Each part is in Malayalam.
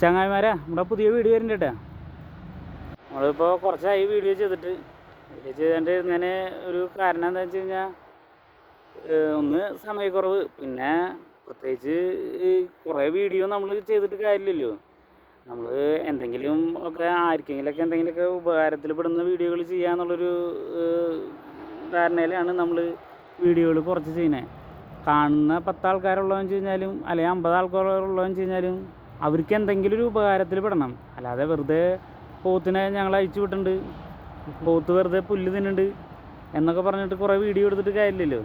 ചങ്ങായിമാരെ നമ്മുടെ പുതിയ വീഡിയോ വരുന്നുണ്ട് കേട്ടോ. നമ്മളിപ്പോൾ കുറച്ചായി വീഡിയോ ചെയ്തിട്ട്. വീഡിയോ ചെയ്തിട്ട് ഇങ്ങനെ ഒരു കാരണം എന്താ വെച്ച് കഴിഞ്ഞാൽ ഒന്ന് സമയക്കുറവ് പിന്നെ പ്രത്യേകിച്ച് കുറേ വീഡിയോ നമ്മൾ ചെയ്തിട്ട് കാര്യമില്ലല്ലോ. നമ്മൾ എന്തെങ്കിലും ഒക്കെ ആർക്കെങ്കിലൊക്കെ എന്തെങ്കിലുമൊക്കെ ഉപകാരത്തിൽ പെടുന്ന വീഡിയോകൾ ചെയ്യാന്നുള്ളൊരു ധാരണയിലാണ് നമ്മൾ വീഡിയോകൾ കുറച്ച് ചെയ്യുന്നത് കാണുന്ന പത്താൾക്കാരുള്ളതെന്ന് വെച്ച് കഴിഞ്ഞാലും അല്ലെങ്കിൽ അമ്പത് ആൾക്കാരുള്ളതെന്ന് വെച്ച് കഴിഞ്ഞാലും അവർക്ക് എന്തെങ്കിലും ഒരു ഉപകാരത്തിൽ പെടണം. അല്ലാതെ വെറുതെ പോത്തിനെ ഞങ്ങൾ അയച്ചു വിട്ടിട്ടുണ്ട്. പോത്ത് വെറുതെ പുല്ല് തിന്നുണ്ട് എന്നൊക്കെ പറഞ്ഞിട്ട് കുറേ വീഡിയോ എടുത്തിട്ട് കാര്യമില്ലല്ലോ.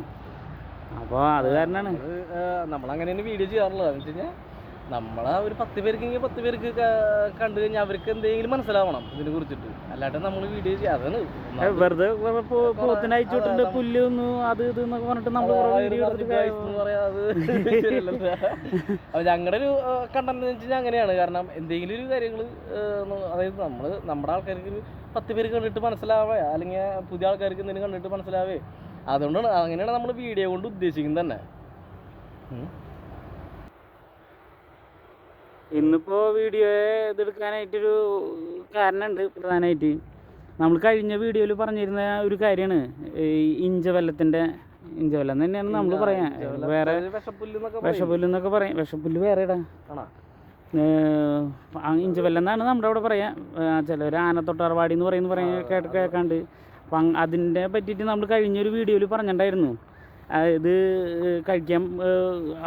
അപ്പോൾ അത് കാരണമാണ് നമ്മൾ അങ്ങനെയാണ് വീഡിയോ ചെയ്യാറുള്ളത്. എന്ന് വെച്ച് കഴിഞ്ഞാൽ നമ്മളെ ഒരു പത്ത് പേർക്കെങ്കിൽ പത്ത് പേർക്ക് കണ്ടു കഴിഞ്ഞാൽ അവർക്ക് എന്തെങ്കിലും മനസ്സിലാവണം ഇതിനെ കുറിച്ചിട്ട്. അല്ലാണ്ട് നമ്മൾ വീഡിയോ ചെയ്യാം അതാണ്. വെറുതെ പോത്തിനെ പുല്ല് തിന്നു അത് ഇത് എന്നൊക്കെ പറഞ്ഞിട്ട് നമ്മൾ അപ്പൊ ഞങ്ങളുടെ ഒരു കണ്ടന്റ് വെച്ചാൽ അങ്ങനെയാണ്. കാരണം എന്തെങ്കിലും ഒരു കാര്യങ്ങൾ അതായത് നമ്മൾ നമ്മുടെ ആൾക്കാർക്ക് ഒരു പത്ത് പേര് കണ്ടിട്ട് മനസ്സിലാവേ അല്ലെങ്കിൽ പുതിയ ആൾക്കാർക്ക് എന്തെങ്കിലും കണ്ടിട്ട് മനസ്സിലാവേ. അതുകൊണ്ടാണ് അങ്ങനെയാണ് നമ്മൾ വീഡിയോ കൊണ്ട് ഉദ്ദേശിക്കുന്നത് തന്നെ. ഇന്നിപ്പോ വീഡിയോ ഇതെടുക്കാനായിട്ടൊരു കാരണമുണ്ട് പ്രധാനമായിട്ട് നമ്മൾ കഴിഞ്ഞ വീഡിയോയിൽ പറഞ്ഞിരുന്ന ഒരു കാര്യമാണ് ഈ ഇഞ്ചവെല്ലത്തിന്റെ ഇഞ്ചവല്ലം തന്നെയാണ് നമ്മൾ പറയാ. വേറെ വിഷപ്പുല്ല് എന്നൊക്കെ പറയാം. വിഷപ്പുല്ല് വേറെ ഇടാ. ഇഞ്ചവല്ലം എന്നാണ് നമ്മുടെ അവിടെ പറയാ. ചിലവർ ആനത്തൊട്ടാർവാടി എന്ന് പറയുന്ന പറയാൻ കേട്ട് കേൾക്കാണ്ട് അപ്പം അതിന്റെ പറ്റിയിട്ട് നമ്മൾ കഴിഞ്ഞൊരു വീഡിയോയിൽ പറഞ്ഞിട്ടുണ്ടായിരുന്നു. ഇത് കഴിക്കാൻ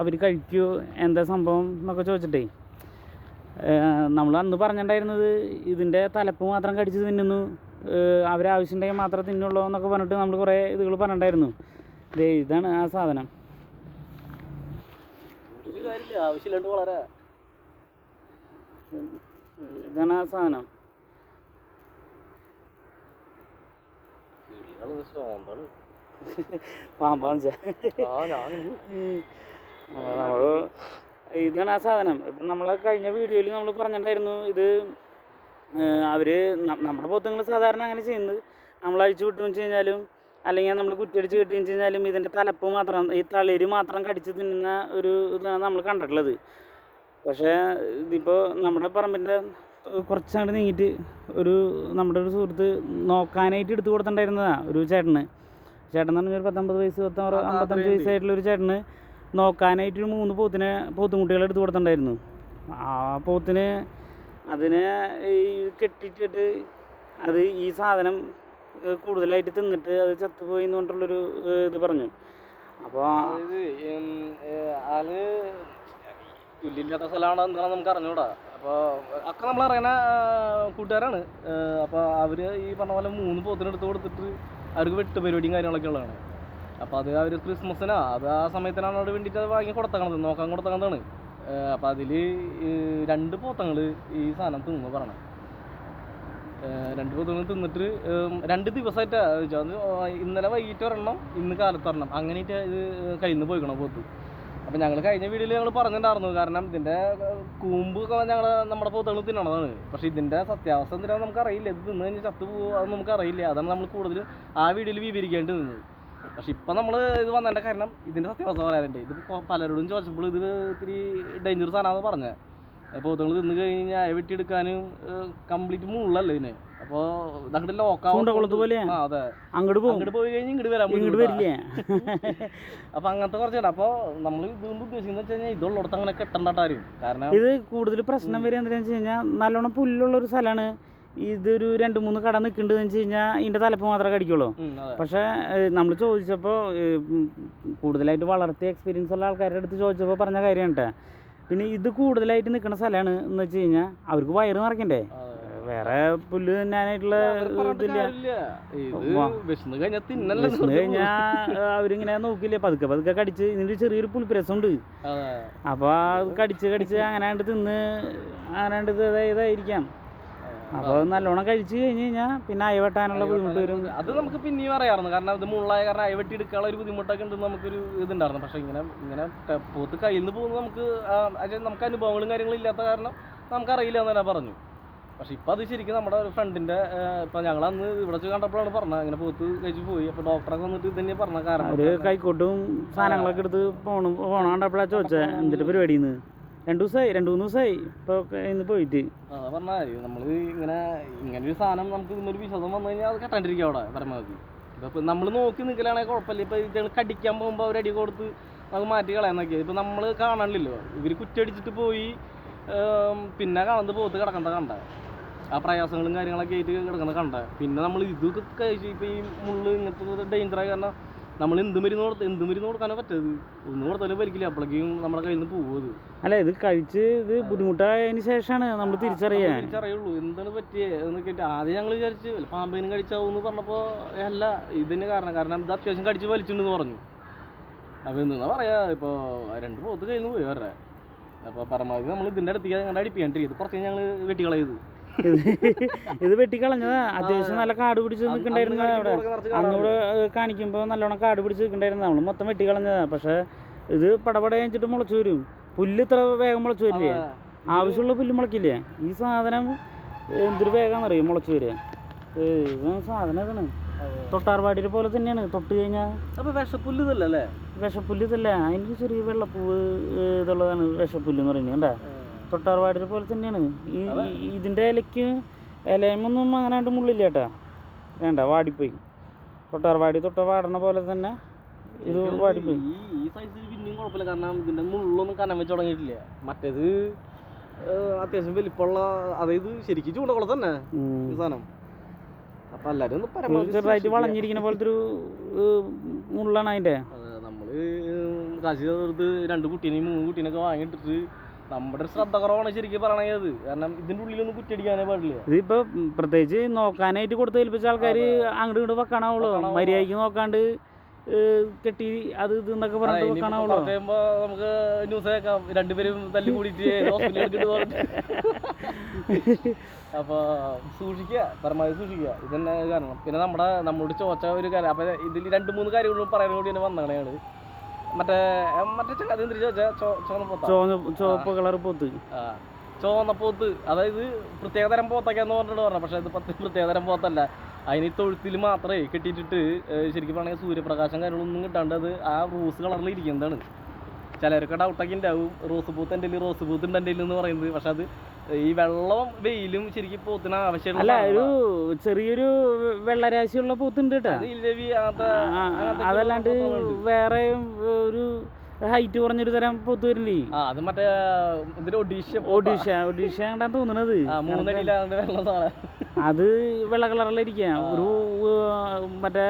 അവർ കഴിക്കുമോ എന്താ സംഭവം എന്നൊക്കെ ചോദിച്ചിട്ടേ. നമ്മൾ അന്ന് പറഞ്ഞിട്ടുണ്ടായിരുന്നത് ഇതിന്റെ തലപ്പ് മാത്രം കടിച്ച് തിന്നുന്നു. അവരാവശ്യമുണ്ടെങ്കിൽ മാത്രം തിന്നുള്ളൂ എന്നൊക്കെ പറഞ്ഞിട്ട് നമ്മൾ കുറേ ഇതുകൾ പറഞ്ഞിട്ടുണ്ടായിരുന്നു. ദേ ഇതാണ് ആ സാധനം. ഇതാണ് ആ സാധനം. പാമ്പാണ് നമ്മൾ ഇതാണ് ആ സാധനം. ഇപ്പം നമ്മൾ കഴിഞ്ഞ വീഡിയോയിൽ നമ്മൾ പറഞ്ഞിട്ടുണ്ടായിരുന്നു ഇത് അവർ നമ്മുടെ പോത്തുങ്ങൾ സാധാരണ അങ്ങനെ ചെയ്യുന്നത്. നമ്മൾ അഴിച്ചു വിട്ടു വെച്ച് കഴിഞ്ഞാലും അല്ലെങ്കിൽ നമ്മൾ കുറ്റിയടിച്ച് കിട്ടി വെച്ച് കഴിഞ്ഞാലും ഇതിന്റെ തലപ്പ് മാത്രം ഈ തളിര് മാത്രം കടിച്ച് തിന്നുന്ന ഒരു ഇതാണ് നമ്മൾ കണ്ടിട്ടുള്ളത്. പക്ഷേ ഇതിപ്പോൾ നമ്മുടെ പറമ്പിന്റെ കുറച്ചങ്ങോട്ട് നീങ്ങിയിട്ട് ഒരു നമ്മുടെ ഒരു സുഹൃത്ത് നോക്കാനായിട്ട് എടുത്തു കൊടുത്തിട്ടുണ്ടായിരുന്നതാണ് ഒരു ചേട്ടന്. ചേട്ടൻ എന്ന് പറഞ്ഞാൽ ഒരു പത്തൊമ്പത് വയസ്സ് പത്തോ അമ്പത്തഞ്ച് വയസ്സായിട്ടുള്ള ഒരു ചേട്ടന്. നോക്കാനായിട്ട് ഒരു മൂന്ന് പോത്തിനെ പോത്തുംകുട്ടികളെ എടുത്ത് കൊടുത്തിട്ടുണ്ടായിരുന്നു. ആ പോത്തിന് അതിനെ ഈ കെട്ടിട്ടിട്ട് അത് ഈ സാധനം കൂടുതലായിട്ട് തിന്നിട്ട് അത് ചത്തുപോയി എന്ന് ഇത് പറഞ്ഞു. അപ്പോൾ അത് പുല്ലില്ലാത്ത സ്ഥലമാണ് എന്താണെന്ന് നമുക്ക് അറിഞ്ഞൂടാ. അപ്പോൾ അക്ക നമ്മൾ അറിയണ കൂട്ടുകാരാണ്. അപ്പോൾ അവർ ഈ പറഞ്ഞ പോലെ മൂന്ന് പോത്തിനെടുത്ത് കൊടുത്തിട്ട് അവർക്ക് വെട്ട് പരിപാടിയും കാര്യങ്ങളൊക്കെ ഉള്ളതാണ്. അപ്പോൾ അത് അവർ ക്രിസ്മസിനാ അത് ആ സമയത്തിനാണ് അവിടെ വേണ്ടിയിട്ട് അത് വാങ്ങി കൊടുത്തക്കണത്. നോക്കാൻ കൊടുത്തക്കണതാണ്. അപ്പോൾ അതിൽ രണ്ട് പോത്തങ്ങൾ ഈ സാധനം തിന്നു പറയണം. രണ്ട് പോത്തങ്ങൾ തിന്നിട്ട് രണ്ട് ദിവസമായിട്ട് ഇന്നലെ വൈകിട്ട് ഒരെണ്ണം ഇന്ന് കാലത്ത് ഒരെണ്ണം. അങ്ങനെയിട്ട് ഇത് കയ്യിൽ നിന്ന് പോയിക്കണം പോത്ത്. അപ്പം ഞങ്ങൾ കഴിഞ്ഞ വീഡിയോയിൽ ഞങ്ങൾ പറഞ്ഞിട്ടുണ്ടായിരുന്നു. കാരണം ഇതിന്റെ കൂമ്പ് ഞങ്ങൾ നമ്മുടെ പോത്തുകൾ തിന്നണതാണ്. പക്ഷേ ഇതിന്റെ സത്യാവസ്ഥ എന്തിനാണെന്ന് നമുക്ക് അറിയില്ല ഇത് തിന്നു കഴിഞ്ഞാൽ ചത്തു പോകുക അത് നമുക്കറിയില്ല. അതാണ് നമ്മൾ കൂടുതൽ ആ വീഡിയോയിൽ വിവരിക്കേണ്ടി നിന്നത് പക്ഷെ ഇപ്പം നമ്മൾ ഇത് വന്നതിന്റെ കാരണം ഇതിന്റെ സത്യാവസ്ഥ പറയാനുണ്ട്. ഇത് പലരോടും ചോദിച്ചപ്പോൾ ഇത് ഇത്തിരി ഡേഞ്ചർ സാധനമാണെന്ന് പറഞ്ഞത്. പോത്തുകൾ തിന്നു കഴിഞ്ഞാൽ വെട്ടിയെടുക്കാനും കംപ്ലീറ്റ് മുള്ളല്ലേ ഇതിന്. അപ്പോൾ അങ്ങോട്ട് ലോക്കാവുണ്ട്? ലോക്കാവും ആ അതെ. അങ്ങോട്ട് പോകും അങ്ങോട്ട് പോയി കഴിഞ്ഞ് ഇങ്ങോട്ട് വരാൻ ഇങ്ങോട്ട് വരില്ല? അപ്പൊ അങ്ങനത്തെ കുറച്ചുണ്ട്. അപ്പൊ നമ്മൾ ഇതുകൊണ്ട് ഉദ്ദേശിക്കുന്നത് വെച്ച് കഴിഞ്ഞാൽ ഇതുള്ളടത്ത് അങ്ങനെ കെട്ടണ്ടാട്ടാരും കാരണം ഇത് കൂടുതൽ പ്രശ്നം വരിക എന്താണെന്ന് വെച്ച് കഴിഞ്ഞാൽ നല്ലോണം പുല്ലുള്ള ഒരു സ്ഥലമാണ് ഇതൊരു രണ്ട് മൂന്ന് കട നിൽക്കുന്നുണ്ടെന്ന് വെച്ച് കഴിഞ്ഞാൽ ഇതിന്റെ തലപ്പ് മാത്രമേ കടിക്കുള്ളൂ. പക്ഷേ നമ്മൾ ചോദിച്ചപ്പോൾ കൂടുതലായിട്ട് വളർത്തിയ എക്സ്പീരിയൻസ് ഉള്ള ആൾക്കാരുടെ അടുത്ത് ചോദിച്ചപ്പോൾ പറഞ്ഞ കാര്യമാണ് കേട്ടോ. പിന്നെ ഇത് കൂടുതലായിട്ട് നിൽക്കുന്ന സ്ഥലമാണ് എന്ന് വെച്ച് കഴിഞ്ഞാൽ അവർക്ക് വയറ് നിറയ്ക്കണ്ടേ. വേറെ പുല്ല് തിന്നാനായിട്ടുള്ള ഇതില്ല. വിശന്ന് കഴിഞ്ഞാൽ അവരിങ്ങനെ നോക്കില്ലേ പതുക്കെ പതുക്കെ കടിച്ച് ഇതിന്റെ ചെറിയൊരു പുളിപ്പിരസമുണ്ട് അതെ. അപ്പോൾ കടിച്ച് കടിച്ച് അങ്ങനെ തിന്ന് അങ്ങനെ ഇതായിരിക്കാം. അപ്പോൾ നല്ലോണം കഴിച്ച് കഴിഞ്ഞ് കഴിഞ്ഞാൽ പിന്നെ അയവെട്ടാനുള്ള ബുദ്ധിമുട്ട് വരും അത് നമുക്ക് പിന്നെയും അറിയാമായിരുന്നു കാരണം ഇത് മുള്ളായ കാരണം അയവെട്ടി എടുക്കാനുള്ള ഒരു ബുദ്ധിമുട്ടൊക്കെ ഉണ്ടെന്ന് നമുക്കൊരു ഇതുണ്ടായിരുന്നു. പക്ഷേ ഇങ്ങനെ ഇങ്ങനെ പോത്ത് കയ്യിൽ നിന്ന് പോകുന്നത് നമുക്ക് അതായത് നമുക്ക് അനുഭവങ്ങളും കാര്യങ്ങളും ഇല്ലാത്ത കാരണം നമുക്കറിയില്ല എന്ന് തന്നെ പറഞ്ഞു. പക്ഷെ ഇപ്പം അത് ശരിക്കും നമ്മുടെ ഒരു ഫ്രണ്ടിന്റെ ഇപ്പം ഞങ്ങൾ അന്ന് ഇവിടെ വെച്ച് കണ്ടപ്പോഴാണ് പറഞ്ഞത്. അങ്ങനെ പോത്ത് കഴിച്ച് പോയി. അപ്പോൾ ഡോക്ടറൊക്കെ വന്നിട്ട് ഇത് തന്നെയാണ് പറഞ്ഞ കാരണം കൈക്കോട്ടും സാധനങ്ങളൊക്കെ എടുത്ത് പോണം പോണ കണ്ടപ്പോഴാണ് ചോദിച്ചത് എന്തിട്ട് പരിപാടിന്ന് രണ്ട് ദിവസമായി രണ്ട് മൂന്ന് ദിവസമായി ഇപ്പോൾ ഇന്ന് പോയിട്ട്. പറഞ്ഞാൽ നമ്മൾ ഇങ്ങനെ ഇങ്ങനെ ഒരു സാധനം നമുക്ക് ഇന്നൊരു വിശ്വാസം വന്നു കഴിഞ്ഞാൽ അത് കെട്ടാണ്ടിരിക്കും അവിടെ പരമാവധി. ഇപ്പം നമ്മൾ നോക്കി നിൽക്കലാണെങ്കിൽ കുഴപ്പമില്ല. ഇപ്പം ഇത് കടിക്കാൻ പോകുമ്പോൾ അവരടി കൊടുത്ത് നമുക്ക് മാറ്റി കളയാൻ നോക്കിയത് ഇപ്പം നമ്മൾ കാണാനില്ലല്ലോ. ഇവർ കുറ്റടിച്ചിട്ട് പോയി പിന്നെ കാണുന്നത് പോത്ത് കിടക്കണ്ട കണ്ട. ആ പ്രയാസങ്ങളും കാര്യങ്ങളൊക്കെ ആയിട്ട് കിടക്കുന്ന കണ്ട. പിന്നെ നമ്മൾ ഇതൊക്കെ കഴിച്ച് ഇപ്പം ഈ മുള്ള് ഇങ്ങനത്തെ ഡേഞ്ചറായി കാരണം നമ്മൾ എന്ത് മരുന്ന് കൊടുത്ത് എന്ത് മരുന്ന് കൊടുക്കാനാ പറ്റത് ഒന്നും കൊടുത്താലും വലിക്കില്ല അപ്പോഴേക്കും നമ്മുടെ കയ്യിൽ നിന്ന് പോകും അത്. അല്ല ഇത് കഴിച്ച് ഇത് ബുദ്ധിമുട്ടായതിനു ശേഷമാണ് നമ്മൾ തിരിച്ചറിയാൻ തിരിച്ചറിയുള്ളൂ. എന്താണ് പറ്റിയത് എന്നൊക്കെ ആയിട്ട് ആദ്യം ഞങ്ങൾ വിചാരിച്ച് പാമ്പേനും കടിച്ചാവും എന്ന് പറഞ്ഞപ്പോൾ അല്ല ഇതിന് കാരണം. കാരണം ഇത് അത്യാവശ്യം കടിച്ച് വലിച്ചിട്ടുണ്ടെന്ന് പറഞ്ഞു. അപ്പോൾ എന്താ പറയാ? ഇപ്പോൾ രണ്ട് പോത്ത് കയ്യിൽ നിന്ന് പോയി വരെ അപ്പോൾ പരമാവധി നമ്മൾ ഇതിന്റെ അടുത്തേക്ക് ഞങ്ങളുടെ അടിപ്പിക്കാണ്ടിരിക്കും കുറച്ച് ഞങ്ങൾ വെട്ടിക്കളയത് ഇത് വെട്ടിക്കളഞ്ഞത്. അത്യാവശ്യം നല്ല കാട് പിടിച്ച് നിൽക്കണ്ടായിരുന്നു അവിടെ. അന്നൂടെ കാണിക്കുമ്പോൾ നല്ലോണം കാട് പിടിച്ച് നിൽക്കണ്ടായിരുന്നു. നമ്മൾ മൊത്തം വെട്ടിക്കളഞ്ഞതാ. പക്ഷെ ഇത് പടപട കഴിഞ്ഞിട്ട് മുളച്ചു വരും. പുല്ല് ഇത്ര വേഗം മുളച്ചു വരില്ലേ? ആവശ്യമുള്ള പുല്ല് മുളക്കില്ലേ? ഈ സാധനം എന്തൊരു വേഗം അറിയും മുളച്ചു വരിക? സാധനം ഇതാണ്. തൊട്ടാർവാടിയുടെ പോലെ തന്നെയാണ്. തൊട്ട് കഴിഞ്ഞാൽ അപ്പോൾ വിഷപ്പുല്ല് ഇതല്ലേ? വിഷപ്പുല്ല് ഇതല്ല? അതിന് ചെറിയ വെള്ളപ്പൂവ് ഇതുള്ളതാണ് വിഷപ്പുല്ല് എന്ന് പറയുന്നത്. കണ്ടാ? തൊട്ടാർവാടിയുടെ പോലെ തന്നെയാണ്. ഈ ഇതിന്റെ ഇലയ്ക്ക് ഇലയമൊന്നും അങ്ങനാണ്ട് മുള്ളില്ല ചേട്ടാ വേണ്ട വാടിപ്പോയി. തൊട്ടാർവാടി തൊട്ട വാടണ പോലെ തന്നെ ഇത് വാടിപ്പോയി. ഈ സൈസിൽ പിന്നെയും കുഴപ്പമില്ല. കാരണം ഇതിന്റെ മുള്ളൊന്നും കനം വെച്ച് തുടങ്ങിയിട്ടില്ല. മറ്റേത് അത്യാവശ്യം വലിപ്പമുള്ള അതായത് ശരിക്കും ചൂണ്ടക്കുളം തന്നെ ഈ സാധനം. അപ്പം എല്ലാവരും ഒന്ന് പരമാവധി ചെറുതായിട്ട് വളഞ്ഞിരിക്കുന്ന പോലത്തെ ഒരു മുള്ളാണ് അതിന്റെ നമ്മൾ നമ്മൾ കാശ് ചേർത്ത് രണ്ട് കുട്ടീനെയും മൂന്ന് കുട്ടീനൊക്കെ വാങ്ങിയിട്ടിട്ട് നമ്മുടെ ഒരു ശ്രദ്ധ കുറവാണ് ശരിക്കും പറയണത്. അത് കാരണം ഇതിന്റെ ഉള്ളിലൊന്നും കുറ്റടിക്കാനേ പാടില്ല. ഇതിപ്പോ പ്രത്യേകിച്ച് നോക്കാനായിട്ട് കൊടുത്ത് ഏൽപ്പിച്ച ആൾക്കാർ അങ്ങോട്ട് ഇങ്ങോട്ട് വെക്കണാവുള്ളൂ. വെക്കണാവുള്ളൂ. മര്യാദയ്ക്ക് നോക്കാണ്ട് കെട്ടി അത് ഇത് എന്നൊക്കെ പറഞ്ഞിട്ട് വെക്കണാവുള്ളൂ. നമുക്ക് ന്യൂസ് കേൾക്കാം. രണ്ടുപേരും തല്ലി കൂടിയിട്ട് അപ്പൊ സൂക്ഷിക്കുക പരമാവധി സൂക്ഷിക്കുക. ഇതന്നെ കാരണം. പിന്നെ നമ്മുടെ നമ്മളോട് ചോദിച്ച ഒരു കാര്യം. അപ്പൊ ഇതിൽ രണ്ട് മൂന്ന് കാര്യങ്ങളും പറയാനും കൂടി തന്നെ വന്നതാണ് മറ്റേ മറ്റേ ചങ്ങാതി ചുവന്ന ചുവപ്പ് കളർ പോത്ത്. ആ. ചോന്നപ്പോത്ത് അതായത് പ്രത്യേകതരം പോത്തൊക്കെയാന്ന് പറഞ്ഞിട്ട് പറഞ്ഞു പക്ഷെ ഇത് പത്ത് പ്രത്യേകതരം പോത്തല്ല. അതിന് ഈ തൊഴുത്തിൽ മാത്രമേ കെട്ടിയിട്ടിട്ട് ശരിക്കും പറഞ്ഞാൽ സൂര്യപ്രകാശം കാര്യങ്ങളൊന്നും കിട്ടാണ്ട് അത് ആ റോസ് കളറിൽ ഇരിക്കുന്നതാണ്. ചിലർക്ക് ഡൗട്ടൊക്കെ ഉണ്ടാവും റോസ് പൂത്ത് എന്റെ റോസ് പൂത്ത് ഉണ്ട് എന്റെ എന്ന് പറയുന്നത്. പക്ഷെ അത് ഈ വെള്ളവും വെയിലും ശരിക്കും പോത്തിന് ആവശ്യമുള്ള അല്ല ഒരു ചെറിയൊരു വെള്ളരാശിയുള്ള പോത്തുണ്ട് കേട്ടോ അതല്ലാണ്ട് വേറെ ഒരു ഹൈറ്റ് കുറഞ്ഞൊരു തരം പോത്ത് വരില്ലേ? അത് മറ്റേ ഇതിന്റെ ഒഡീഷ ഒഡീഷ ഒഡീഷ കണ്ടാ തോന്നണത്. അത് വെള്ള കളറിലിരിക്കുക ഒരു മറ്റേ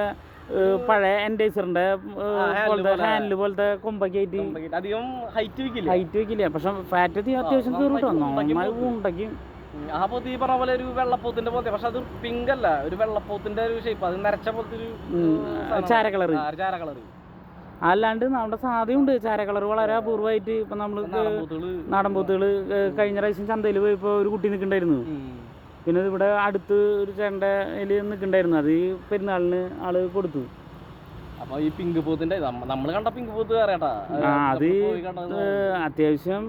പഴയ എൻഡേസറിന്റെ ഹാൻഡിൽ പോലത്തെ പോലെ. ഹാൻഡിൽ പോലത്തെ കൊമ്പൊക്കെ ആയിട്ട് അധികം ഹൈറ്റ് വെക്കില്ല. ഹൈറ്റ് വെക്കില്ല. പക്ഷെ ഫാറ്റ് അത്യാവശ്യം ആ, കയറും കേട്ടോ നന്നായി. ഉണ്ടാക്കി ആ പൊതി പറഞ്ഞ പോലെ ഒരു വെള്ളപ്പോത്തിന്റെ പോലത്തെ പക്ഷെ അത് പിങ്ക് അല്ല. ഒരു വെള്ളപ്പോത്തിന്റെ ഒരു ഷേപ്പ് അത് നരച്ച പോലത്തെ ഒരു ചാര കളർ ചാര കളർ അല്ലാണ്ട് നമ്മുടെ സാധ്യതയുണ്ട്. ചാര കളർ വളരെ അപൂർവമായിട്ട് ഇപ്പൊ നമ്മൾ നാടൻ പോത്തുകൾ. കഴിഞ്ഞ പ്രാവശ്യം ചന്തയിൽ പോയപ്പോ ഒരു കുട്ടി നിൽക്കണ്ടായിരുന്നു. പിന്നെ ഇവിടെ അടുത്ത് ഒരു ചേട്ടന്റെ അതിൽ നിൽക്കണ്ടായിരുന്നു. അത് ഈ പെരുന്നാളിന് ആൾ കൊടുത്തു. അപ്പൊ ഈ പിങ്ക് പൂത്തിന്റെ നമ്മൾ കണ്ട പിങ്ക് പൂത്ത് വേറെട്ടാ അത് അത്യാവശ്യം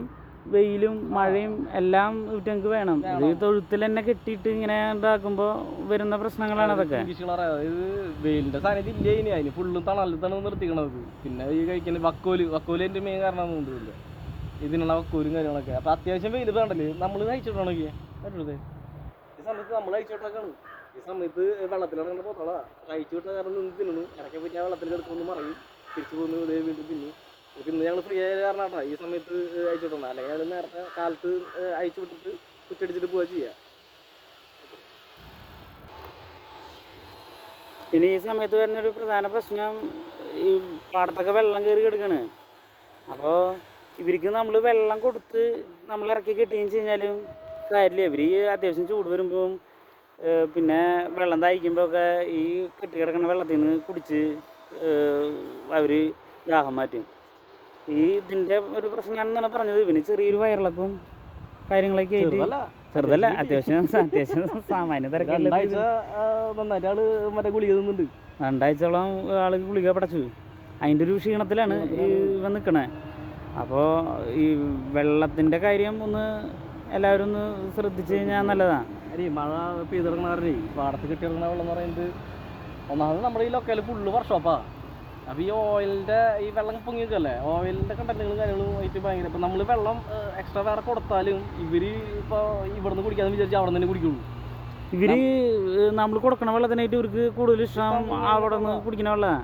വെയിലും മഴയും എല്ലാം ഇവറ്റങ്ങൾക്ക് വേണം. ഇത് തൊഴുത്തിൽ തന്നെ കെട്ടിയിട്ട് ഇങ്ങനെ ഉണ്ടാക്കുമ്പോൾ വരുന്ന പ്രശ്നങ്ങളാണ് അതൊക്കെ. വെയിലിന്റെ സാന്നിധ്യം ഇല്ല ഇനി. അതിന് ഫുള്ളും തണലത്താണ് നിർത്തിക്കണത്. പിന്നെ ഈ കഴിക്കുന്ന വക്കോൽ വക്കോൽ എന്റെ മെയിൻ കാരണം തോന്നുന്നില്ല ഇതിനുള്ള വക്കോലും കാര്യങ്ങളൊക്കെ. അപ്പൊ അത്യാവശ്യം വെയിൽ വേണ്ടല്ലേ? നമ്മൾ കഴിച്ചിട്ടാണെങ്കിൽ പറ്റരുത് ഈ സമയത്ത് നമ്മൾ കഴിച്ചോട്ടൊക്കെയാണ് ഈ സമയത്ത് വെള്ളത്തിലിറങ്ങുന്ന പോത്തോളാ കഴിച്ചു വിട്ട കാരണം നിന്ന് തിന്നു ഇടയ്ക്ക് ആ വെള്ളത്തിൽ കിടക്കുമെന്ന് മറയും തിരിച്ചു പോകുന്നു ഇതേ വീണ്ടും തിന്നു. പിന്നെ ഞങ്ങൾ ഫ്രീ ആയ കാരണം കേട്ടോ ഈ സമയത്ത് അയച്ചു അയച്ചിട്ടുണ്ട് അല്ലെങ്കിൽ അത് നേരത്തെ കാലത്ത് അയച്ചു വിട്ടിട്ട് കുറ്റടിച്ചിട്ട് പോവുക ചെയ്യുക പിന്നെ ഈ സമയത്ത് വരുന്നൊരു പ്രധാന പ്രശ്നം ഈ പാടത്തൊക്കെ വെള്ളം കയറി കിടക്കാണ്. അപ്പോൾ ഇവർക്ക് നമ്മൾ വെള്ളം കൊടുത്ത് നമ്മൾ ഇറക്കി കിട്ടുകയും കഴിഞ്ഞാലും കാര്യമില്ല. ഇവർ അത്യാവശ്യം ചൂട് വരുമ്പം പിന്നെ വെള്ളം ദാഹിക്കുമ്പോഴൊക്കെ ഈ കെട്ടി കിടക്കുന്ന വെള്ളത്തിൽ നിന്ന് കുടിച്ച് അവർ ദാഹം മാറ്റും. ഈ ഇതിന്റെ ഒരു പ്രശ്നമാണെന്നാണ് പറഞ്ഞത് ഇവന് ചെറിയൊരു വയറിളക്കും കാര്യങ്ങളൊക്കെ ആയിട്ട് ചെറുതല്ല. അത്യാവശ്യം അത്യാവശ്യം സാമാന്യ തിരക്കല്ല രണ്ടാഴ്ച ആ, നന്നായിട്ട് ആൾ മറ്റേ ഗുളിക തിന്നുന്നുണ്ട്. രണ്ടാഴ്ചയോളം ആൾ ഗുളിക പടച്ചു. അതിന്റെ ഒരു ക്ഷീണത്തിലാണ് ഈ ഇവൻ നിൽക്കണേ അപ്പോൾ ഈ വെള്ളത്തിന്റെ കാര്യം ഒന്ന് എല്ലാവരും ഒന്ന് ശ്രദ്ധിച്ചു കഴിഞ്ഞാൽ നല്ലതാണ്. അരി മഴ പെയ്തിറങ്ങണ കാരണേ പാടത്ത് കെട്ടിയിറങ്ങണ വെള്ളം എന്ന് പറയുന്നത് ഒന്നാമത് നമ്മുടെ ഈ ലൊക്കൽ ഫുള്ള് വർഷോപ്പാ അപ്പോൾ ഈ ഓയിലിന്റെ ഈ വെള്ളം പൊങ്ങിയൊക്കെയല്ലേ? ഓയിലിന്റെ കണ്ടന്റുകളും കാര്യങ്ങളും ആയിട്ട് ഭയങ്കര ഇപ്പം നമ്മൾ വെള്ളം എക്സ്ട്രാ വേറെ കൊടുത്താലും ഇവർ ഇപ്പോൾ ഇവിടുന്ന് കുടിക്കാന്ന് വിചാരിച്ചാൽ അവിടെ തന്നെ കുടിക്കുള്ളൂ. ഇവർ നമ്മൾ കൊടുക്കണ വെള്ളത്തിനായിട്ട് ഇവർക്ക് കൂടുതൽ ഇഷ്ടം അവിടെ നിന്ന് കുടിക്കണ വെള്ളം.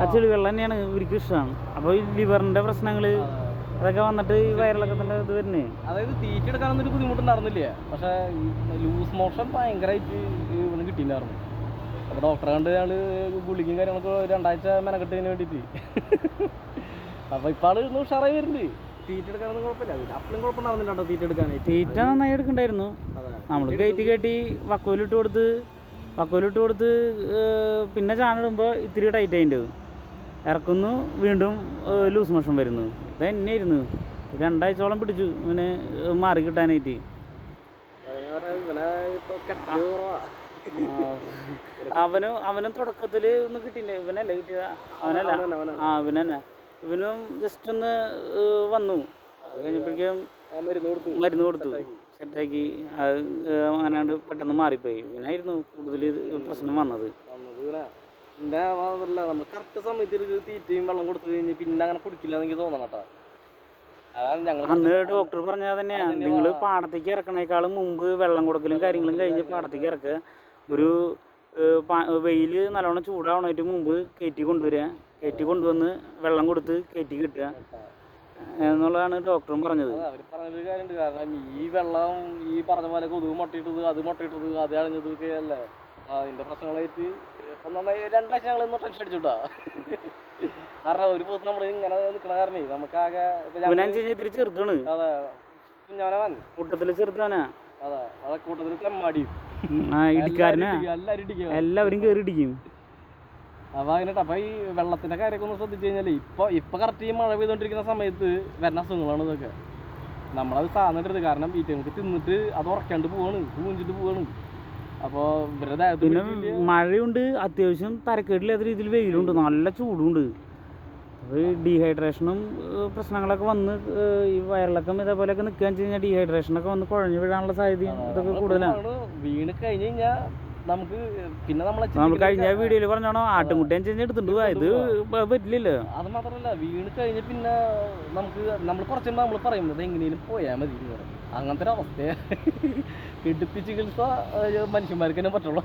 ആ ചെളി വെള്ളം തന്നെയാണ് ഇവർക്ക് ഇഷ്ടമാണ് അപ്പോൾ ഈ ലിവറിന്റെ പ്രശ്നങ്ങൾ അതൊക്കെ വന്നിട്ട് ഈ വയറിളക്കത്തിന്റെ ഇത് വരുന്നേ. അതായത് തീറ്റ എടുക്കാനൊന്നും ഒരു ബുദ്ധിമുട്ടുണ്ടായിരുന്നില്ല പക്ഷേ ലൂസ് മോഷൻ ഭയങ്കരമായിട്ട് ഇവന് കിട്ടിയിട്ടുണ്ടായിരുന്നു. അപ്പോൾ ഡോക്ടറെ കണ്ട് ഞങ്ങൾ ഗുളികയും കാര്യങ്ങളൊക്കെ രണ്ടാഴ്ച മെനക്കെട്ടതിന് വേണ്ടിയിട്ട്. അപ്പോൾ ഇപ്പോൾ ആൾ ഇന്ന് ഉഷാറായി വരുന്നുണ്ട്. തീറ്റ എടുക്കാനൊന്നും കുഴപ്പമില്ല. അപ്പളും കുഴപ്പമുണ്ടാവുന്നില്ല കേട്ടോ തീറ്റ എടുക്കാനായി തീറ്റ നന്നായി എടുക്കണ്ടായിരുന്നു. നമ്മൾ കയറ്റി കയറ്റി വക്കോലിട്ട് കൊടുത്ത് വക്കോലിട്ട് കൊടുത്ത് പിന്നെ ചാനിടുമ്പോൾ ഇത്തിരി ടൈറ്റ് അതിന്റെ ഇറക്കുന്നു വീണ്ടും ലൂസ് മോഷൻ വരുന്നു. ഇത് ഇരുന്ന് രണ്ടാഴ്ചയോളം പിടിച്ചു. ഇങ്ങനെ മാറി കിട്ടാനായിട്ട്. ഇവനെ അവനും അവനും തുടക്കത്തിൽ ഒന്നും കിട്ടിയില്ല? ഇവനല്ലേ കിട്ടിയ അവനല്ല. ആ ഇവനന്നെ. ഇവനും ജസ്റ്റ് ഒന്ന് വന്നു. കഴിഞ്ഞപ്പോഴേക്കും മരുന്ന് കൊടുത്തു. സെറ്റാക്കി. അത് അങ്ങനെ പെട്ടെന്ന് മാറിപ്പോയി. ഇവനായിരുന്നു കൂടുതൽ പ്രശ്നം വന്നത്. ഇവനാ. പിന്നെ അതല്ല നമ്മൾ കറക്റ്റ് സമയത്ത് തീറ്റയും വെള്ളം കൊടുത്തു കഴിഞ്ഞ് പിന്നെ അങ്ങനെ കുടിക്കില്ല എനിക്ക് തോന്നണം കേട്ടോ. അന്ന് ഡോക്ടർ പറഞ്ഞത് തന്നെയാണ് നിങ്ങൾ പാടത്തേക്ക് ഇറക്കണേക്കാളും മുമ്പ് വെള്ളം കൊടുക്കലും കാര്യങ്ങളും കഴിഞ്ഞ് പാടത്തേക്ക് ഇറക്കുക ഒരു വെയിൽ നല്ലോണം ചൂടാവണേറ്റ് മുമ്പ് കയറ്റി കൊണ്ടുവരിക കയറ്റി കൊണ്ടുവന്ന് വെള്ളം കൊടുത്ത് കയറ്റി കിട്ടുക. എന്നുള്ളതാണ് ഡോക്ടറും പറഞ്ഞത്. അവർ പറഞ്ഞൊരു കാര്യമുണ്ട്. കാരണം ഈ വെള്ളം ഈ പറഞ്ഞ പോലെ കൊതുക് മുട്ടയിട്ടത് അത് മുട്ടയിട്ടത് അത് അണിഞ്ഞത് ഒക്കെ അല്ലേ അതിന്റെ പ്രശ്നങ്ങളായിട്ട് നന്നായി രണ്ടാഴ്ച ഞങ്ങൾ ഇന്ന് ടെൻഷൻ അടിച്ചുട്ടാ. കാരണം ഒരു ദിവസം നമ്മൾ ഇങ്ങനെ നിൽക്കണ കാരണേ നമുക്കാകെ ഇത്തിരി ചെറുതാണ്. അതെ കുഞ്ഞവനവൻ. കൂട്ടത്തിൽ ചെറുതാനാ അതെ അതെ കൂട്ടത്തിൽ ചെമ്മാടി. ഇടിക്കാരനാ. എല്ലാവരും ഇടിക്കും. എല്ലാവരും കയറി ഇടിക്കും. അപ്പൊ അതിനിട്ട് അപ്പൊ ഈ വെള്ളത്തിന്റെ കാര്യമൊക്കെ ഒന്ന് ശ്രദ്ധിച്ചു കഴിഞ്ഞാൽ ഇപ്പൊ ഇപ്പൊ കറക്റ്റ് ഈ മഴ പെയ്തോണ്ടിരിക്കുന്ന സമയത്ത് വരുന്ന അസുഖങ്ങളാണ് ഇതൊക്കെ. നമ്മളത് സാധനം കാരണം ഈറ്റങ്ങൾക്ക് തിന്നിട്ട് അത് ഉറക്കാണ്ട് പോവാണ്. പൂഞ്ചിട്ട് പോവാണ്. അപ്പൊ പിന്നെ. മഴയുണ്ട് അത്യാവശ്യം തരക്കേടില്ലാത്ത രീതിയിൽ വെയിലുണ്ട് നല്ല ചൂടുണ്ട് അപ്പോൾ ഡീഹൈഡ്രേഷനും പ്രശ്നങ്ങളൊക്കെ വന്ന് ഈ വയറിളക്കം ഇതേപോലെയൊക്കെ നിൽക്കുകയെന്ന് വെച്ച് കഴിഞ്ഞാൽ ഡീഹൈഡ്രേഷനൊക്കെ വന്ന് കുഴഞ്ഞു വീഴാനുള്ള സാധ്യതയും ഇതൊക്കെ കൂടുതലാണ് വീണ് കഴിഞ്ഞ് കഴിഞ്ഞാ നമുക്ക് പിന്നെ നമ്മളെ നമ്മൾ കഴിഞ്ഞ വീഡിയോയിൽ പറഞ്ഞോണോ ആട്ടുംകുട്ടിയും പോവാ ഇത് പറ്റില്ലല്ലോ അത് മാത്രമല്ല വീണ് കഴിഞ്ഞ പിന്നെ നമുക്ക് നമ്മൾ കുറച്ചുമ്പോൾ നമ്മൾ പറയുന്നത് എങ്ങനെയും പോയാൽ മതി അങ്ങനത്തെ ഒരു അവസ്ഥയെ. കിടപ്പി ചികിത്സ മനുഷ്യന്മാർക്ക് തന്നെ പറ്റുള്ളൂ.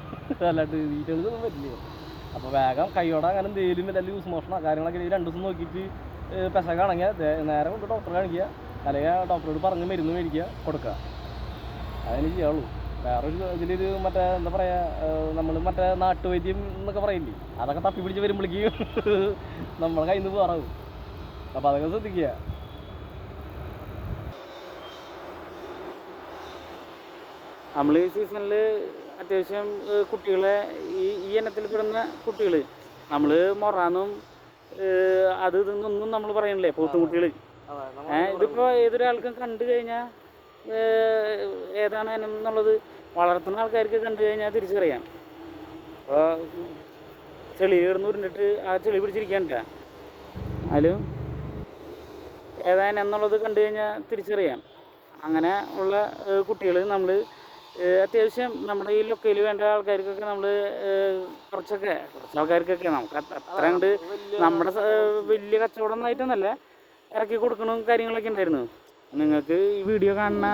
അല്ലാണ്ട് വീട്ടുകൾക്കൊന്നും പറ്റില്ല അപ്പോൾ വേഗം കൈയോടെ അങ്ങനെ എന്തെങ്കിലും വല്ല ലൂസ് മോഷണോ കാര്യങ്ങളൊക്കെ രണ്ട് ദിവസം നോക്കിയിട്ട് പെസകാണെങ്കിൽ നേരെ കൊണ്ട് ഡോക്ടറെ കാണിക്കുക. അല്ലെങ്കിൽ ഡോക്ടറോട് പറഞ്ഞ് മരുന്ന് മേടിക്കുക കൊടുക്കുക. അതിന് ചെയ്യാവുള്ളൂ. വേറൊരു ഇതിലൊരു മറ്റേ എന്താ പറയാ നമ്മൾ മറ്റേ നാട്ടുവൈദ്യം എന്നൊക്കെ പറയില്ലേ? അതൊക്കെ തപ്പി പിടിച്ച് വരുമ്പോഴേക്കും നമ്മളെ കയ്യിൽ നിന്ന് പോറാവും അപ്പോൾ അതൊക്കെ ശ്രദ്ധിക്കുക. നമ്മൾ ഈ സീസണിൽ അത്യാവശ്യം കുട്ടികളെ ഈ ഈ ഇനത്തിൽ പെടുന്ന കുട്ടികൾ നമ്മൾ മൊറാന്നും അത് ഇതൊന്നും നമ്മൾ പറയണില്ലേ പോത്തുകുട്ടികൾ ഏഹ് ഇതിപ്പോൾ ഏതൊരാൾക്കും കണ്ടു കഴിഞ്ഞാ ഏതാണ് എന്നുള്ളത് വളർത്തുന്ന ആൾക്കാർക്ക് കണ്ടു കഴിഞ്ഞാൽ തിരിച്ചറിയാം. അപ്പോൾ ചെളി കിടന്ന് ഉരുണ്ടിട്ട് ആ ചെളി പിടിച്ചിരിക്കണ്ട അതിലും ഏതാനും എന്നുള്ളത് കണ്ടു കഴിഞ്ഞാൽ തിരിച്ചറിയാം. അങ്ങനെ ഉള്ള കുട്ടികൾ നമ്മൾ അത്യാവശ്യം നമ്മുടെ ഈ ലൊക്കയിൽ വേണ്ട ആൾക്കാർക്കൊക്കെ നമ്മൾ കുറച്ചൊക്കെ കുറച്ച് ആൾക്കാർക്കൊക്കെ നമുക്ക് അത്ര കണ്ട് നമ്മുടെ വലിയ കച്ചവടം ആയിട്ടൊന്നല്ല ഇറക്കി കൊടുക്കണ കാര്യങ്ങളൊക്കെ ഉണ്ടായിരുന്നു. നിങ്ങൾക്ക് ഈ വീഡിയോ കാണുന്ന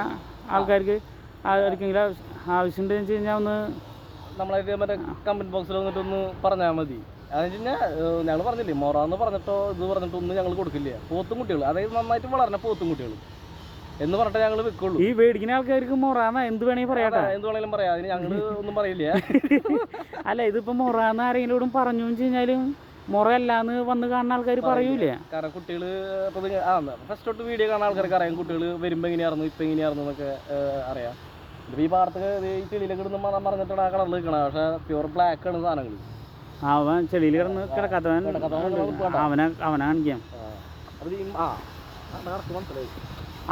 ആൾക്കാർക്ക് ആർക്കെങ്കിലും ആവശ്യം ആവശ്യമുണ്ടെന്ന് വെച്ച് കഴിഞ്ഞാൽ ഒന്ന് നമ്മളായിട്ട് മറ്റേ കമന്റ് ബോക്സിൽ വന്നിട്ട് ഒന്ന് പറഞ്ഞാൽ മതി. അതെന്ന് വെച്ച് കഴിഞ്ഞാൽ ഞങ്ങൾ പറഞ്ഞില്ലേ മൊറാന്ന് പറഞ്ഞിട്ടോ ഇത് പറഞ്ഞിട്ടോ ഒന്നും ഞങ്ങൾ കൊടുക്കില്ല. പോത്തും കുട്ടികൾ അതായത് നന്നായിട്ട് വളർന്ന പോത്തും കുട്ടികൾ എന്ന് പറഞ്ഞിട്ട് ഞങ്ങൾ വെക്കുള്ളൂ. ഈ മേടിക്കുന്ന ആൾക്കാർക്ക് മൊറാന്ന എന്ത് വേണമെങ്കിൽ പറയാട്ടെ. എന്ത് വേണേലും പറയാം. അതിന് ഞങ്ങൾ ഒന്നും പറയില്ല. അല്ല ഇതിപ്പോ മൊറാന്ന് ആരെങ്കിലും പറഞ്ഞു കഴിഞ്ഞാലും മൊറയല്ലാന്ന് വന്ന് കാണുന്ന ആൾക്കാർ പറയൂലേ കാരണം കുട്ടികൾ ഫസ്റ്റ് തൊട്ട് വീഡിയോ കാണുന്ന ആൾക്കാർക്ക് അറിയാം കുട്ടികൾ വരുമ്പോൾ എങ്ങനെയായിരുന്നു ഇപ്പം എങ്ങനെയായിരുന്നു എന്നൊക്കെ അറിയാം. ഇതിപ്പോൾ ഈ ആ കളറിൽ നിൽക്കണത് പക്ഷേ പ്യൂർ ബ്ലാക്ക് ആണ് സാധനങ്ങൾ അവൻ ചെളിയിൽ കിടന്ന് കിടക്കാത്തവൻ അവനെ അവനെ കാണിക്കാം.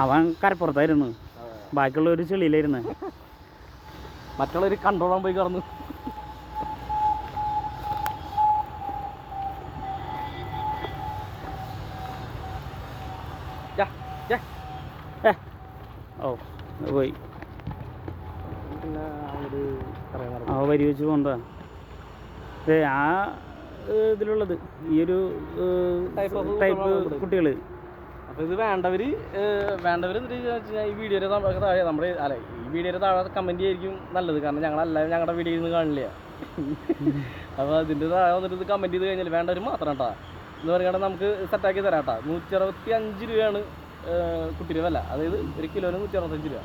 അവൻ കരപ്പുറത്തായിരുന്നു. ബാക്കിയുള്ള ഒരു ചെളിയിലായിരുന്നു. മറ്റുള്ളവർ കണ്ടോളാൻ പോയി കടന്നു ഓ പോയി. ആ വരി വെച്ച് പോണ്ട അതെ ആ ഇതിലുള്ളത് ഈ ഒരു ടൈപ്പ് കുട്ടികൾ അപ്പോൾ ഇത് വേണ്ടവർ വേണ്ടവർ ഈ വീഡിയോയുടെ താഴെ നമ്മുടെ അല്ല ഈ വീഡിയോയുടെ താഴെ കമന്റ് ആയിരിക്കും നല്ലത്. കാരണം ഞങ്ങളെല്ലാവരും ഞങ്ങളുടെ വീഡിയോ നിന്ന് കാണില്ല. അപ്പോൾ അതിന്റെ താഴെ വന്നിട്ട് ഇത് കമന്റ് ചെയ്ത് കഴിഞ്ഞാൽ വേണ്ടവർ മാത്രം കേട്ടോ എന്ന് പറയുകയാണെങ്കിൽ നമുക്ക് സെറ്റാക്കി തരാം കേട്ടോ നൂറ്റി അറുപത്തി അഞ്ച് രൂപയാണ് വില അതായത് ഒരു കിലോന് നൂറ്റി അറുപത്തഞ്ച് രൂപ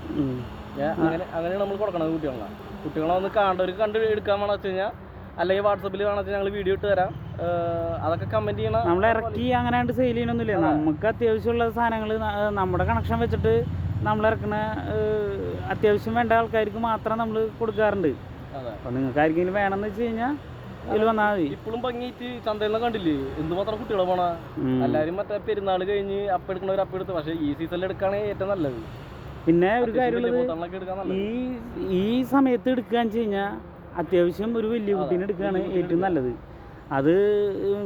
അങ്ങനെ അങ്ങനെയാണ് നമ്മൾ കൊടുക്കണത് കുട്ടികളെ. കുട്ടികളെ ഒന്ന് കാണേണ്ടവർക്ക് കണ്ട് എടുക്കാൻ വേണമെന്ന് വെച്ച് കഴിഞ്ഞാൽ അല്ലെങ്കിൽ വാട്സപ്പിൽ വേണമെന്ന് ഞങ്ങൾ വീഡിയോ ഇട്ട് തരാം. അതൊക്കെ കമന്റ് ചെയ്യണം നമ്മൾ ഇറക്കി അങ്ങനെ സെയിൽ ചെയ്യണമൊന്നുമില്ല നമുക്ക് അത്യാവശ്യമുള്ള സാധനങ്ങൾ നമ്മുടെ കണക്ഷൻ വെച്ചിട്ട് നമ്മൾ ഇറക്കുന്ന അത്യാവശ്യം വേണ്ട ആൾക്കാർക്ക് മാത്രം നമ്മൾ കൊടുക്കാറുണ്ട്. അപ്പം നിങ്ങൾക്ക് ആർക്കെങ്കിലും വേണമെന്ന് വെച്ച് കഴിഞ്ഞാൽ ഇതിൽ വന്നാൽ മതി. ഇപ്പോഴും ഭംഗിയിട്ട് ചന്തയിൽ നിന്ന് കണ്ടില്ലേ? എന്തുമാത്രം കുട്ടികളെ പോണ? എല്ലാരും മറ്റേ പെരുന്നാൾ കഴിഞ്ഞ് അപ്പ എടുക്കണവർ അപ്പ എടുത്ത്. പക്ഷേ ഈ സീസണിൽ എടുക്കുകയാണെങ്കിൽ ഏറ്റവും നല്ലത്. പിന്നെ ഒരു കാര്യമുള്ളത് ഈ ഈ സമയത്ത് എടുക്കുകയെന്ന് വെച്ച് കഴിഞ്ഞാൽ അത്യാവശ്യം ഒരു വലിയ കുട്ടീനെ എടുക്കുകയാണ് ഏറ്റവും നല്ലത്. അത്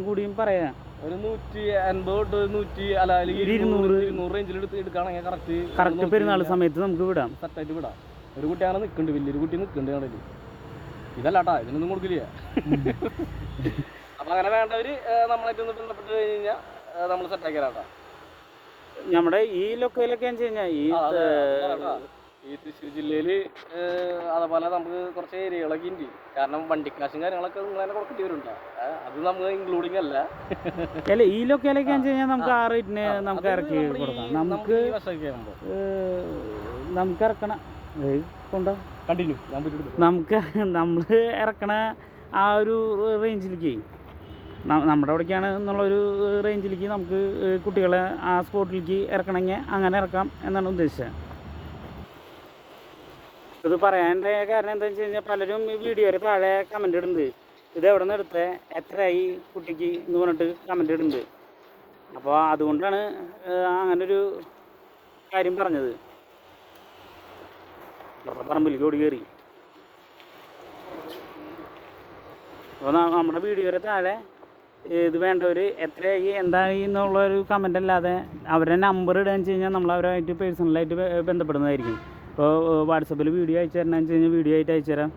കൂടിയും പറയാം. ഒരു നൂറ്റി അൻപത് തൊട്ട് നൂറ്റി അല്ല ഇരുന്നൂറ് ഇരുന്നൂറ്. റേഞ്ചിൽ എടുത്ത് എടുക്കുകയാണെങ്കിൽ കറക്റ്റ് കറക്റ്റ് പെരുന്നാൾ സമയത്ത് നമുക്ക് വിടാം. സെറ്റായിട്ട് വിടാം. ഒരു കുട്ടിയാണ് നിൽക്കുന്നുണ്ട് വലിയൊരു കുട്ടി നിൽക്കുന്നുണ്ട് കണ്ടില്ല? ഇതല്ലാട്ടാ ഇതിനൊന്നും കൊടുക്കില്ല. അപ്പം അങ്ങനെ വേണ്ടവർ നമ്മളായിട്ട് ഒന്ന് ബന്ധപ്പെട്ട് കഴിഞ്ഞ് കഴിഞ്ഞാൽ നമ്മൾ സെറ്റാക്കി തരാട്ടാ. നമ്മുടെ ഈ ലൊക്കയിലൊക്കെ വെച്ച് കഴിഞ്ഞാൽ ഈ തൃശ്ശൂർ ജില്ലയിൽ അതുപോലെ നമുക്ക് കുറച്ച് ഏരിയകളൊക്കെ ഉണ്ട് കാരണം വണ്ടിക്കാശും കാര്യങ്ങളൊക്കെ നിങ്ങൾ തന്നെ കൊടുക്കേണ്ടി വരുന്നുണ്ട്. അത് നമുക്ക് ഇൻക്ലൂഡിങ് അല്ല. അല്ല ഈ ലൊക്കയിലൊക്കെ കഴിഞ്ഞാൽ നമുക്ക് ആ റേറ്റിന് നമുക്ക് ഇറക്കി കൊടുക്കാം. നമുക്ക് നമുക്ക് ഇറക്കണം. കൊണ്ടോ കണ്ടിന്യൂ. നമുക്ക് നമ്മൾ ഇറക്കണ ആ ഒരു റേഞ്ചിലേക്ക്. നമ്മുടെ അവിടേക്കാണ് എന്നുള്ളൊരു റേഞ്ചിലേക്ക് നമുക്ക് കുട്ടികളെ ആ സ്പോട്ടിലേക്ക് ഇറക്കണമെങ്കിൽ അങ്ങനെ ഇറക്കാം എന്നാണ് ഉദ്ദേശിച്ചത്. ഇത് പറയാന്റെ കാരണം എന്താണെന്ന് വെച്ച് കഴിഞ്ഞാൽ പലരും ഈ വീഡിയോയിൽ താഴെ കമന്റ് ഇടുന്നുണ്ട്. ഇത് എവിടെ നിന്ന് എടുത്തേ? എത്രയായി കുട്ടിക്ക് എന്ന് പറഞ്ഞിട്ട് കമന്റ് ഇടുന്നുണ്ട്. അപ്പോൾ അതുകൊണ്ടാണ് അങ്ങനൊരു കാര്യം പറഞ്ഞത്. പറമ്പിലേക്ക് ഓടി കയറി. നമ്മുടെ വീഡിയോയുടെ താഴെ ഇത് വേണ്ടവർ എത്രയായി എന്തായി എന്നുള്ളൊരു കമന്റ് അല്ലാതെ അവരുടെ നമ്പർ ഇടുകയെന്ന് വെച്ച് കഴിഞ്ഞാൽ നമ്മൾ അവരുമായിട്ട് പേഴ്സണലായിട്ട് ബന്ധപ്പെടുന്നതായിരിക്കും. ഇപ്പോൾ വാട്സപ്പിൽ വീഡിയോ അയച്ചു തരണമെന്ന് വെച്ച് കഴിഞ്ഞാൽ വീഡിയോ ആയിട്ട് അയച്ചു തരാം.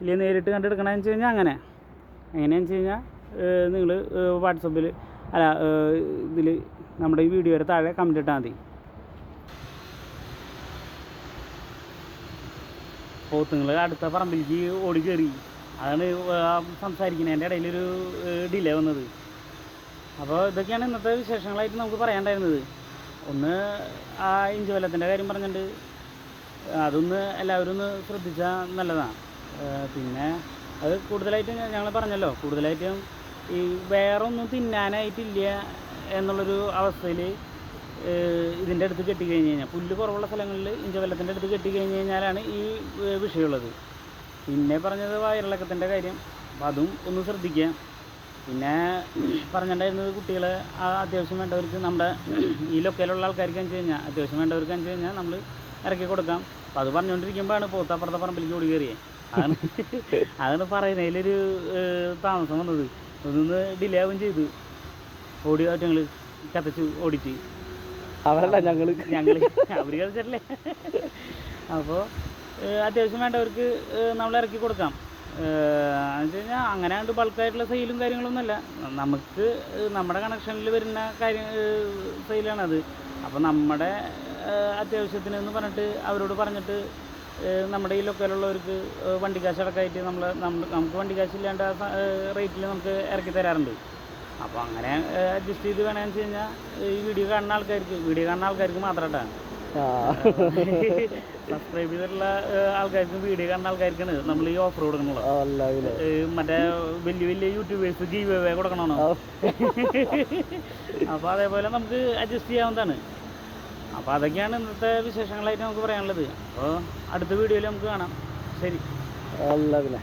ഇല്ലെങ്കിൽ നേരിട്ട് കണ്ടെടുക്കണമെന്ന് വെച്ച് കഴിഞ്ഞാൽ അങ്ങനെ. എങ്ങനെയാണെന്ന് വെച്ച് കഴിഞ്ഞാൽ നിങ്ങൾ വാട്സപ്പിൽ അല്ല ഇതിൽ നമ്മുടെ ഈ വീഡിയോയുടെ താഴെ കമന്റ് ഇട്ടാൽ മതി. പോത്തുങ്ങൾ അടുത്ത പറമ്പിലേക്ക് ഓടി കയറി അതാണ് സംസാരിക്കുന്നത് എന്റെ ഇടയിലൊരു ഡിലേ വന്നത്. അപ്പോൾ ഇതൊക്കെയാണ് ഇന്നത്തെ വിശേഷങ്ങളായിട്ട് നമുക്ക് പറയാനുണ്ടായിരുന്നത്. ഒന്ന് ആ ഇഞ്ചി വല്ലത്തിന്റെ കാര്യം പറഞ്ഞിട്ടുണ്ട്. അതൊന്ന് എല്ലാവരും ഒന്ന് ശ്രദ്ധിച്ചാൽ നല്ലതാണ് പിന്നെ അത് കൂടുതലായിട്ടും ഞങ്ങൾ പറഞ്ഞല്ലോ കൂടുതലായിട്ടും ഈ വേറൊന്നും തിന്നാനായിട്ടില്ല എന്നുള്ളൊരു അവസ്ഥയിൽ ഇതിന്റെ അടുത്ത് കെട്ടി കഴിഞ്ഞ്. കഴിഞ്ഞാൽ പുല്ല് കുറവുള്ള സ്ഥലങ്ങളിൽ ഇഞ്ചവെല്ലത്തിന്റെ അടുത്ത് കെട്ടി കഴിഞ്ഞ് കഴിഞ്ഞാലാണ് ഈ വിഷയമുള്ളത്. പിന്നെ പറഞ്ഞത് വയറിളക്കത്തിന്റെ കാര്യം. അപ്പം അതും ഒന്ന് ശ്രദ്ധിക്കുക. പിന്നെ പറഞ്ഞിട്ടുണ്ടായിരുന്നത് കുട്ടികളെ അത്യാവശ്യം വേണ്ടവർക്ക് നമ്മുടെ ഈ ലൊക്കയിലുള്ള ആൾക്കാർക്ക് വെച്ച് കഴിഞ്ഞാൽ അത്യാവശ്യം വേണ്ടവർക്ക് വെച്ച് കഴിഞ്ഞാൽ നമ്മൾ ഇറക്കി കൊടുക്കാം. അപ്പോൾ അത് പറഞ്ഞുകൊണ്ടിരിക്കുമ്പോഴാണ് പോത്താപ്പുറത്തെ പറമ്പിലേക്ക് ഓടി കയറിയത് അതാണ് അതാണ് പറയുന്നതിലൊരു ഏ, താമസം വന്നത്. ഒന്നൊന്ന് ഡിലേ ആവുകയും ചെയ്തു. ഓടി ഞങ്ങൾ കത്തച്ചു ഓടിച്ച്. അവരല്ല ഞങ്ങൾ ഞങ്ങൾ അവർ കളിച്ചിട്ടില്ലേ? അപ്പോൾ അത്യാവശ്യം വേണ്ടവർക്ക് നമ്മൾ ഇറക്കി കൊടുക്കാം. എന്ന് വെച്ച് കഴിഞ്ഞാൽ അങ്ങനെ കണ്ട് ബൾക്കായിട്ടുള്ള സെയിലും കാര്യങ്ങളൊന്നുമല്ല. നമുക്ക് നമ്മുടെ കണക്ഷനിൽ വരുന്ന കാര്യം സെയിലാണത് അപ്പോൾ നമ്മുടെ അത്യാവശ്യത്തിന് എന്ന് പറഞ്ഞിട്ട് അവരോട് പറഞ്ഞിട്ട് നമ്മുടെ ഈ ലൊക്കയിലുള്ളവർക്ക് വണ്ടി വണ്ടിക്കാശ് അടക്കമായിട്ട് നമ്മൾ നമുക്ക് വണ്ടിക്കാശ് ഇല്ലാണ്ട് ആ റേറ്റിൽ നമുക്ക് ഇറക്കി തരാറുണ്ട്. അപ്പോൾ അങ്ങനെ അഡ്ജസ്റ്റ് ചെയ്ത് വേണമെന്ന് വെച്ച് കഴിഞ്ഞാൽ ഈ വീഡിയോ കാണുന്ന ആൾക്കാർക്ക് വീഡിയോ കാണുന്ന ആൾക്കാർക്ക് മാത്രമായിട്ടാണ് സബ്സ്ക്രൈബ് ചെയ്തിട്ടുള്ള ആൾക്കാർക്ക് വീഡിയോ കാണുന്ന ആൾക്കാർക്കാണ് നമ്മൾ ഈ ഓഫർ കൊടുക്കണുള്ളത് മറ്റേ വലിയ വലിയ യൂട്യൂബേഴ്സ് ഗീവ് അവേ കൊടുക്കണോ അപ്പോൾ അതേപോലെ നമുക്ക് അഡ്ജസ്റ്റ് ചെയ്യാവുന്നതാണ്. അപ്പോൾ അതൊക്കെയാണ് ഇന്നത്തെ വിശേഷങ്ങളായിട്ട് നമുക്ക് പറയാനുള്ളത്. അപ്പോൾ അടുത്ത വീഡിയോയിൽ നമുക്ക് കാണാം. ശരി. അല്ല പിന്നെ.